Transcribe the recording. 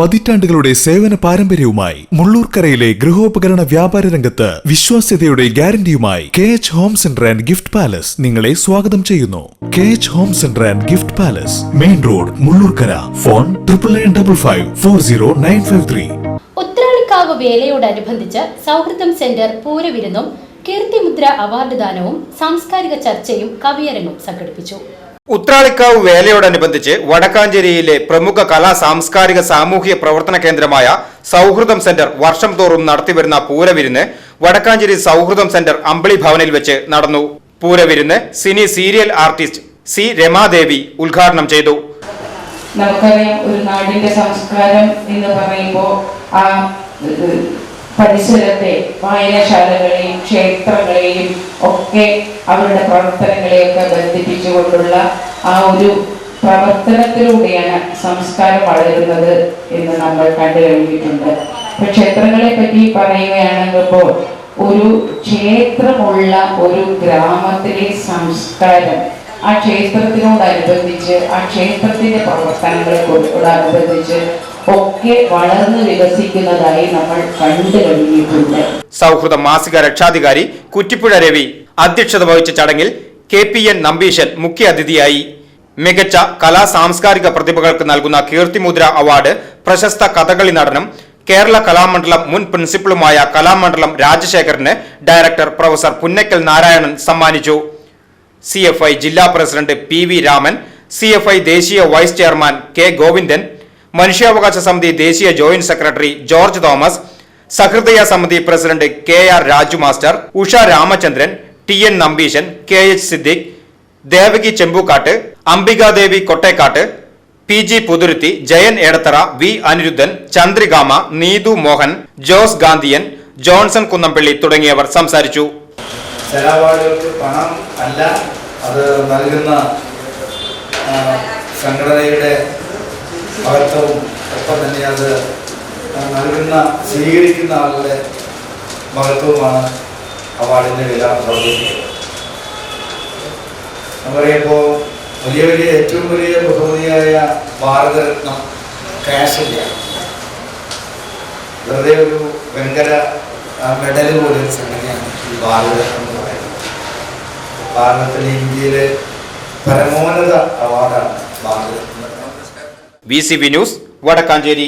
പതിറ്റാണ്ടുകളുടെ സേവന പാരമ്പര്യവുമായി മുള്ളൂർക്കരയിലെ ഗൃഹോപകരണ വ്യാപാര രംഗത്ത് വിശ്വാസ്യതയുടെ ഗ്യാരണ്ടിയുമായി K H home centre and gift palace നിങ്ങളെ സ്വാഗതം ചെയ്യുന്നു. K H home centre and gift palace main road Mullurkara. Phone triple nine double five four zero nine five three. Uthralikkavu വേലയോടനുബന്ധിച്ച് സൗഹൃദം സെന്റർ പൂരവിരുന്നും കീർത്തിമുദ്ര അവാർഡ് ദാനവും സാംസ്കാരിക ചർച്ചയും കവിയരങ്ങും സംഘടിപ്പിച്ചു. ഉത്രാളിക്കാവ് വേലയോടനുബന്ധിച്ച് വടക്കാഞ്ചേരിയിലെ പ്രമുഖ കലാ സാംസ്കാരിക സാമൂഹിക പ്രവർത്തന കേന്ദ്രമായ സൗഹൃദം സെന്റർ വർഷം തോറും നടത്തിവരുന്ന പൂരവിരുന്ന് വടക്കാഞ്ചേരി സൗഹൃദം സെന്റർ അമ്പിളി ഭവനിൽ വെച്ച് നടന്നു. പൂരവിരുന്ന് cine serial artist C Ramadevi ഉദ്ഘാടനം ചെയ്തു. നമുക്കറിയാം ഒരു നാടിന്റെ സംസ്കാരം എന്ന് പറയുമ്പോൾ ആ പരിസരത്തെ വായനശാലകളെയും ക്ഷേത്രങ്ങളെയും ഒക്കെ അവരുടെ പ്രവർത്തനങ്ങളെയൊക്കെ ബന്ധിപ്പിച്ചുകൊണ്ടുള്ള ആ ഒരു പ്രവർത്തനത്തിലൂടെയാണ് സംസ്കാരം വളരുന്നത് എന്ന് നമ്മൾ കണ്ടു കഴിഞ്ഞിട്ടുണ്ട്. ഇപ്പൊ ക്ഷേത്രങ്ങളെ പറ്റി പറയുകയാണെങ്കിൽ ഒരു ക്ഷേത്രമുള്ള ഒരു ഗ്രാമത്തിലെ സംസ്കാരം ആ ക്ഷേത്രത്തിനോടനുബന്ധിച്ച് ആ ക്ഷേത്രത്തിന്റെ പ്രവർത്തനങ്ങളെ പ്രവർത്തനങ്ങളെയോടനുബന്ധിച്ച് ഒക്കെ വളർന്നു വികസിക്കുന്നതായി നമ്മൾ കണ്ടു കഴിഞ്ഞിട്ടുണ്ട്. സൗഹൃദ മാസിക രക്ഷാധികാരി കുറ്റിപ്പുഴ രവി അധ്യക്ഷത വഹിച്ച ചടങ്ങിൽ കെ പി എൻ നമ്പീശൻ മുഖ്യ അതിഥിയായി. മികച്ച കലാ സാംസ്കാരിക പ്രതിഭകൾക്ക് നൽകുന്ന കീർത്തിമുദ്ര അവാർഡ് പ്രശസ്ത കഥകളി നടനും കേരള കലാമണ്ഡലം മുൻ പ്രിൻസിപ്പളുമായ കലാമണ്ഡലം രാജശേഖരന് ഡയറക്ടർ പ്രൊഫസർ പുന്നക്കൽ നാരായണൻ സമ്മാനിച്ചു. സി ജില്ലാ പ്രസിഡന്റ് പി രാമൻ സി ദേശീയ വൈസ് ചെയർമാൻ കെ ഗോവിന്ദൻ മനുഷ്യാവകാശ സമിതി ദേശീയ ജോയിന്റ് സെക്രട്ടറി ജോർജ് തോമസ് സഹൃദയ സമിതി president K R Raju master Usha Ramachandran T N Nambeesan K H Siddique Devaki Chembukkat Ambikadevi Kottekkat P G Puthuruthy Jayan Edathara V Anirudhan ചന്ദ്രികാമ Neethu Mohan Jose Gandhian Johnson Kunnampally തുടങ്ങിയവർ സംസാരിച്ചു. പണം അല്ല അത് നൽകുന്ന സംഘടനയുടെ മഹത്വവും ഒപ്പം തന്നെ അത് നൽകുന്ന സ്വീകരിക്കുന്ന ആളുടെ മഹത്വമാണ് അവാർഡിന്റെ വില വർദ്ധിക്കുന്നത് പറയുമ്പോൾ വലിയ വലിയ ഏറ്റവും വലിയ ബഹുമതിയായ ഭാരതരത്നം ക്യാഷില്ല വെറുതെ ഒരു വെങ്കല മെഡൽ പോലൊരു സംഗതിയാണ് ഈ ഭാരതരത്നം എന്ന് പറയുന്നത്. ഭാരതത്തിലെ ഇന്ത്യയിലെ പരമോന്നത അവാർഡാണ്. V news Vadakkanchery.